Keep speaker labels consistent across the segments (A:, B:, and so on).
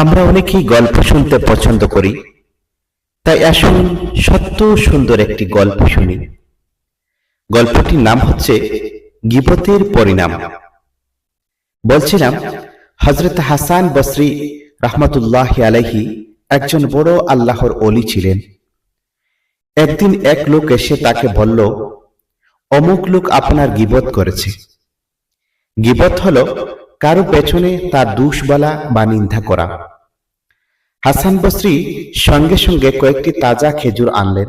A: আমরা অনেকেই গল্প শুনতে পছন্দ করি। তাই আসুন সত্য সুন্দর একটি গল্প শুনি। গল্পটির নাম হচ্ছে গিবতের পরিণাম। বলছিলাম হজরত হাসান বসরি রহমতুল্লাহ আলাইহি একজন বড় আল্লাহর অলি ছিলেন। একদিন এক লোক এসে তাকে বলল, অমুক লোক আপনার গিবত করেছে। গিবত হল কারও পেছনে তার দুষ বলা বা নিন্দা করা। হাসান বসরি সঙ্গে সঙ্গে কয়েকটি তাজা খেজুর আনলেন।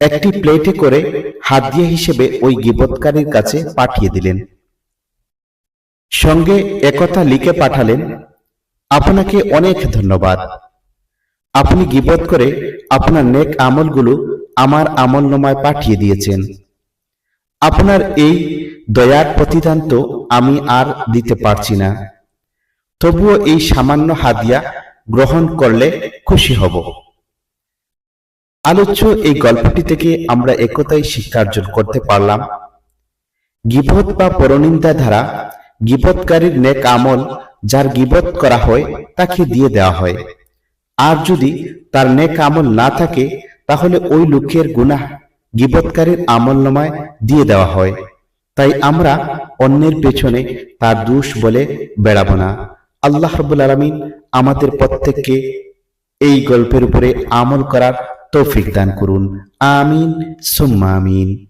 A: একটি প্লেটে করে হাত হাদিয়া হিসেবে ওই গিবতকারীর কাছে পাঠিয়ে দিলেন। সঙ্গে একথা লিখে পাঠালেন, আপনাকে অনেক ধন্যবাদ। আপনি গিবত করে আপনার নেক আমলগুলো আমার আমলনামায় পাঠিয়ে দিয়েছেন। আপনার এই দয়ার প্রতিদান তো আমি আর দিতে পারছি না। তবুও এই সামান্য হাদিয়া গ্রহণ করলে খুশি হব। আলোচ্য এই গল্পটি থেকে আমরা একতাই শিক্ষা অর্জন করতে পারলাম। গিবত বা পরনিন্দা ধারা গিবতকারীর নেক আমল যার গিবত করা হয় তাকে দিয়ে দেওয়া হয়। আর যদি তার নেক আমল না থাকে, তাহলে ওই লোকের গুনাহ গিবতকারীর আমল নামায় দিয়ে দেওয়া হয়। তাই আমরা অন্যের পেছনে তার দোষ বলে বেড়াবো না। আল্লাহ রবুল আলমিন আমাদের প্রত্যেককে এই গল্পের উপরে আমল করার তৌফিক দান করুন। আমিন সুম্মা আমিন।